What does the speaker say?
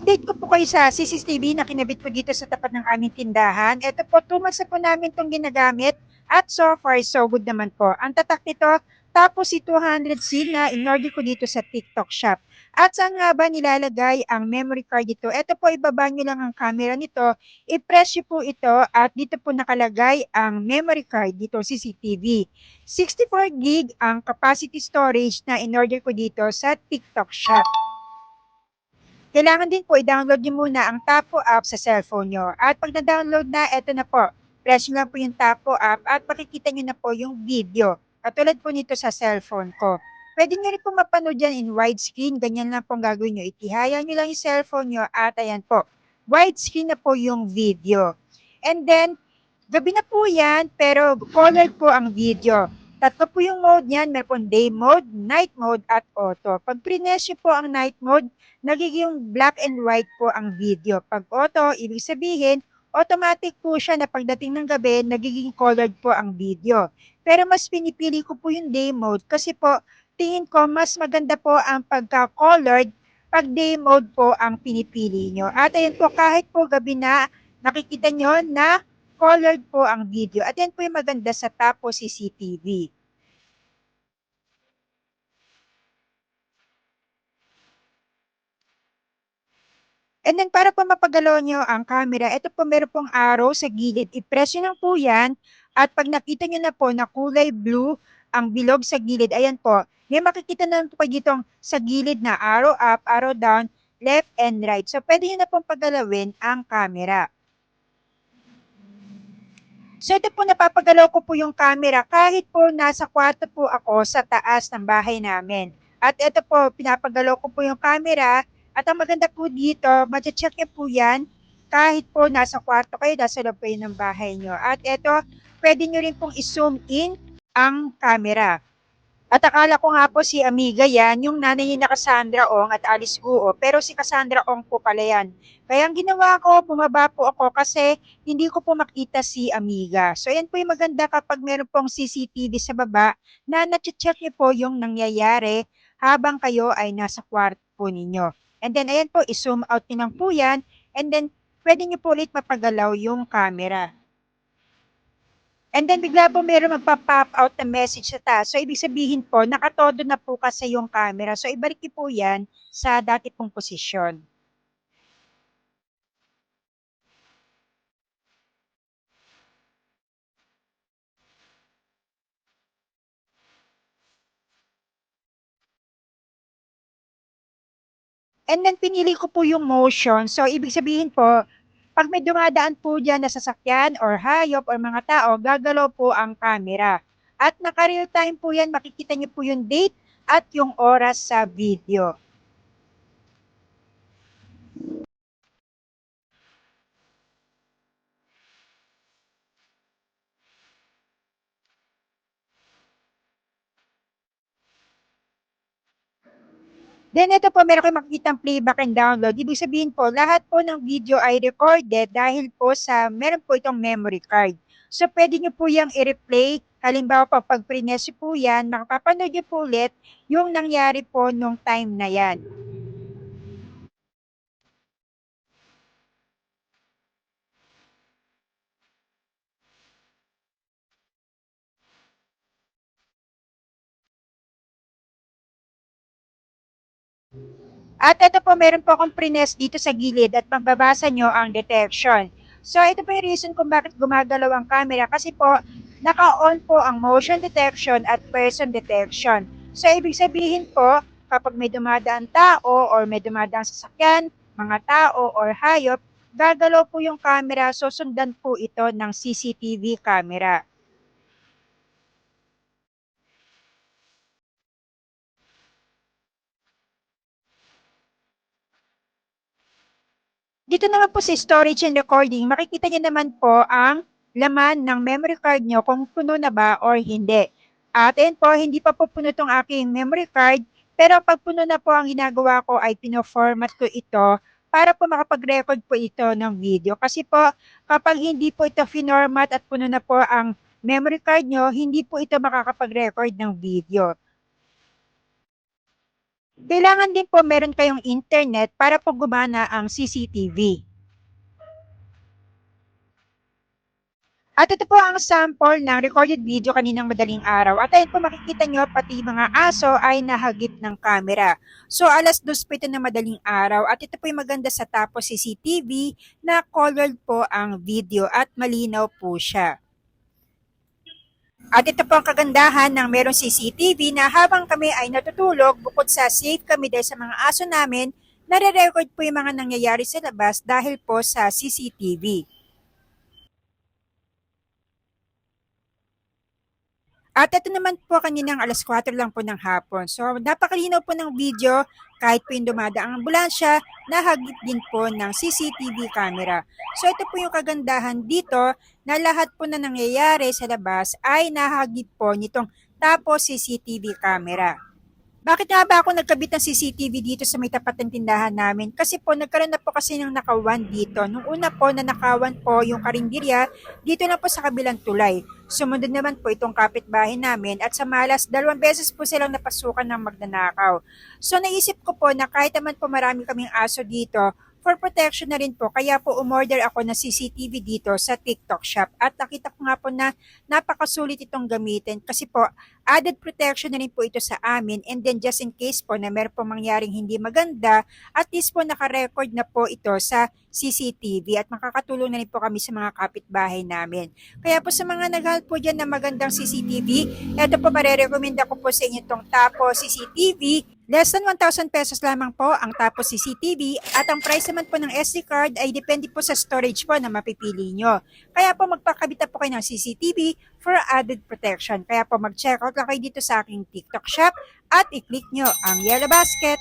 update ko po kayo sa CCTV na kinabit ko dito sa tapat ng aming tindahan. Ito po, 2 months po namin itong ginagamit at so far, so good naman po. Ang tatak nito, tapos si 200C na in-order ko dito sa TikTok shop. At saan nga ba nilalagay ang memory card dito? Ito po, ibaba nyo lang ang camera nito. I-press po ito at dito po nakalagay ang memory card dito CCTV. 64 gig ang capacity storage na in-order ko dito sa TikTok shop. Kailangan din po i-download nyo muna ang Tapo app sa cellphone nyo. At pag na-download na, eto na po. Press nyo lang po yung Tapo app at makikita nyo na po yung video. Katulad po nito sa cellphone ko. Pwede nyo rin po mapanood yan in widescreen. Ganyan lang po gagawin nyo. Itihaya nyo lang yung cellphone nyo at ayan po. Widescreen na po yung video. And then, gabi na po yan, pero color po ang video. Tatlo po yung mode niyan. Meron po day mode, night mode, at auto. Pag prines nyo po ang night mode, nagiging black and white po ang video. Pag auto, ibig sabihin, automatic po siya na pagdating ng gabi, nagiging colored po ang video. Pero mas pinipili ko po yung day mode kasi po, tingin ko mas maganda po ang pagka-colored pag day mode po ang pinipili nyo. At ayan po, kahit po gabi na, nakikita nyo na colored po ang video. At yan po yung maganda sa Tapo CCTV. And then para po mapagalaw nyo ang camera, ito po meron pong arrow sa gilid. I-press nyo po yan. At pag nakita nyo na po na kulay blue ang bilog sa gilid, ayan po, may makikita na po ditong sa gilid na arrow up, arrow down, left and right. So pwede nyo na pong pagalawin ang camera. So ito po napapagalaw ko po yung camera kahit po nasa kwarto po ako sa taas ng bahay namin. At ito po, pinapagalaw ko po yung camera at ang maganda po dito, check niyo po yan kahit po nasa kwarto kayo, nasa loob kayo ng bahay nyo. At ito, pwede nyo rin pong i-zoom in ang camera. At akala ko nga po si Amiga yan, yung nanay na Cassandra Ong at Alice Guo. Pero si Cassandra Ong po pala yan. Kaya ang ginawa ko, bumaba po ako kasi hindi ko po makita si Amiga. So yan po yung maganda kapag meron pong CCTV sa baba na na-check niyo po yung nangyayari habang kayo ay nasa kwarto po ninyo. And then ayan po, i-zoom out niyo lang po yan. And then pwede niyo po ulit mapagalaw yung camera. And then bigla po meron magpa-pop out na message sa taas. So ibig sabihin po, nakatodo na po kasi yung camera. So ibalik po yan sa dati pong posisyon. And then pinili ko po yung motion. So ibig sabihin po, pag may dumadaan po dyan na sasakyan or hayop or mga tao, gagalaw po ang camera. At naka-real time po yan, makikita niyo po yung date at yung oras sa video. Then ito po, meron kayo makikita playback and download. Ibig sabihin po, lahat po ng video ay recorded dahil po sa, meron po itong memory card. So pwede nyo po yung i-replay. Halimbawa po, pag prines po yan, makapapanood nyo po ulit yung nangyari po nung time na yan. At ito po, meron po akong prines dito sa gilid at mababasa nyo ang detection. So, ito po yung reason kung bakit gumagalaw ang camera kasi po, naka-on po ang motion detection at person detection. So, ibig sabihin po, kapag may dumadaan tao or may dumadaan sasakyan, mga tao or hayop, gagalaw po yung camera, so sundan po ito ng CCTV camera. Dito naman po sa storage and recording, makikita niyo naman po ang laman ng memory card nyo kung puno na ba or hindi. At ayun po, hindi pa po puno itong aking memory card, pero pag puno na po ang ginagawa ko ay pino-format ko ito para po makapag-record po ito ng video. Kasi po, kapag hindi po ito finormat at puno na po ang memory card nyo, hindi po ito makakapag-record ng video. Kailangan din po meron kayong internet para po gumana ang CCTV. At ito po ang sample ng recorded video kaninang madaling araw. At ayun po makikita nyo, pati mga aso ay nahagip ng camera. So alas dos po ito ng madaling araw. At ito po yung maganda sa tapos CCTV na colored po ang video at malinaw po siya. At ito po ang kagandahan ng merong CCTV na habang kami ay natutulog, bukod sa safe kami dahil sa mga aso namin, nare-record po yung mga nangyayari sa labas dahil po sa CCTV. At ito naman po kaninang alas 4 lang po ng hapon. So napakalinaw po ng video kahit po yung dumadaang ambulansya, nahagip din po ng CCTV camera. So ito po yung kagandahan dito na lahat po na nangyayari sa labas ay nahagip po nitong tapos CCTV camera. Bakit nga ba ako nagkabit ng CCTV dito sa may tapat ng tindahan namin? Kasi po nagkaroon na po kasi ng nakawan dito. Nung una po na nakawan po yung karinderya, dito na po sa kabilang tulay. Sumunod naman po itong kapitbahay namin at sa malas, dalawang beses po silang napasukan ng magnanakaw. So naisip ko po na kahit naman po marami kaming aso dito, for protection na rin po, kaya po umorder ako ng CCTV dito sa TikTok shop. At nakita ko nga po na napakasulit itong gamitin kasi po added protection na rin po ito sa amin and then just in case po na meron po mangyaring hindi maganda, at least po nakarecord na po ito sa CCTV at makakatulong na rin po kami sa mga kapitbahay namin. Kaya po sa mga naghahanap po dyan na magandang CCTV, ito po marerekomenda ko po sa inyo itong Tapo CCTV. Less than 1,000 pesos lamang po ang Tapo CCTV at ang price naman po ng SD card ay depende po sa storage po na mapipili nyo. Kaya po magpakabit na po kayo ng CCTV for added protection. Kaya po mag-check out lang kayo dito sa aking TikTok shop at i-click nyo ang yellow basket